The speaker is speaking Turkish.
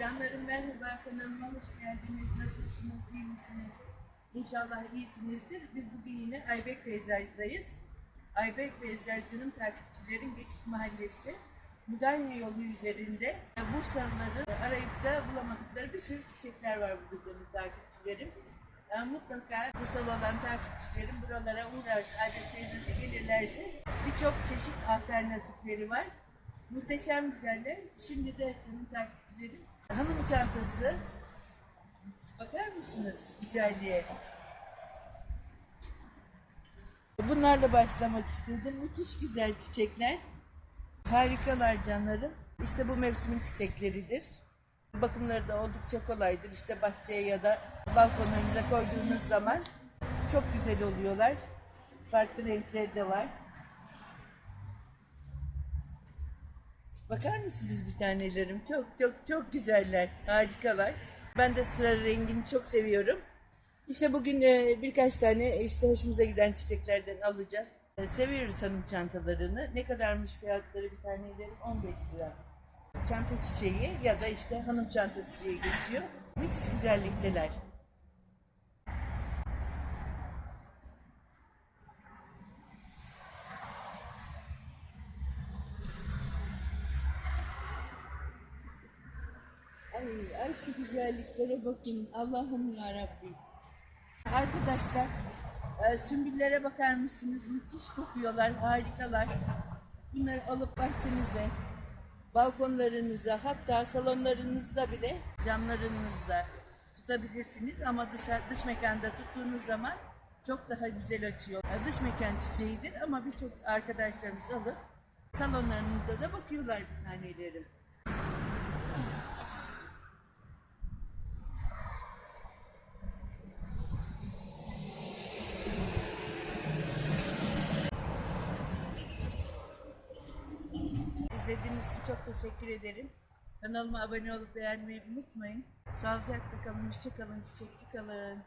Canlarım merhaba kanalıma hoş geldiniz. Nasılsınız? iyi misiniz? İnşallah iyisinizdir. Biz bugün yine Aybek Peyzaj'dayız. Aybek Peyzajcı'nın takipçilerin Geçit Mahallesi Mudanya yolu üzerinde Bursalıların arayıp da bulamadıkları bir sürü çiçekler var burada canım takipçilerim. Yani mutlaka Bursalı olan takipçilerim buralara uğrarsa, Aybek Peyzaj'a gelirlerse birçok çeşit alternatifleri var. Muhteşem güzeller. Şimdi de canım takipçilerim hanım çantası. Bakar mısınız güzelliğe? Bunlarla başlamak istedim. Müthiş güzel çiçekler. Harikalar canlarım. İşte bu mevsimin çiçekleridir. Bakımları da oldukça kolaydır. İşte bahçeye ya da balkonlarınıza koyduğunuz zaman çok güzel oluyorlar. Farklı renkleri de var. Bakar mısınız bir tanelerim? Çok çok çok güzeller. Harikalar. Ben de sıra rengini çok seviyorum. İşte bugün e, birkaç tane işte hoşumuza giden çiçeklerden alacağız. E, seviyoruz hanım çantalarını. Ne kadarmış fiyatları bir tanelerim? 15 lira. Çanta çiçeği ya da işte hanım çantası diye geçiyor. Müthiş güzellikteler. Ay, ay şu güzelliklere bakın. Allah'ım ya Rabbim. Arkadaşlar, e, sümbüllere bakar mısınız? Müthiş kokuyorlar, harikalar. Bunları alıp bahçenize, balkonlarınıza, hatta salonlarınızda bile camlarınızda tutabilirsiniz. Ama dışarı, dış mekanda tuttuğunuz zaman çok daha güzel açıyor. E, Dış mekan çiçeğidir ama birçok arkadaşlarımız alıp salonlarında da bakıyorlar bir tanelerim. İzlediğiniz için çok teşekkür ederim. Kanalıma abone olup beğenmeyi unutmayın. Sağlıcakla kalın, hoşça çiçekli kalın.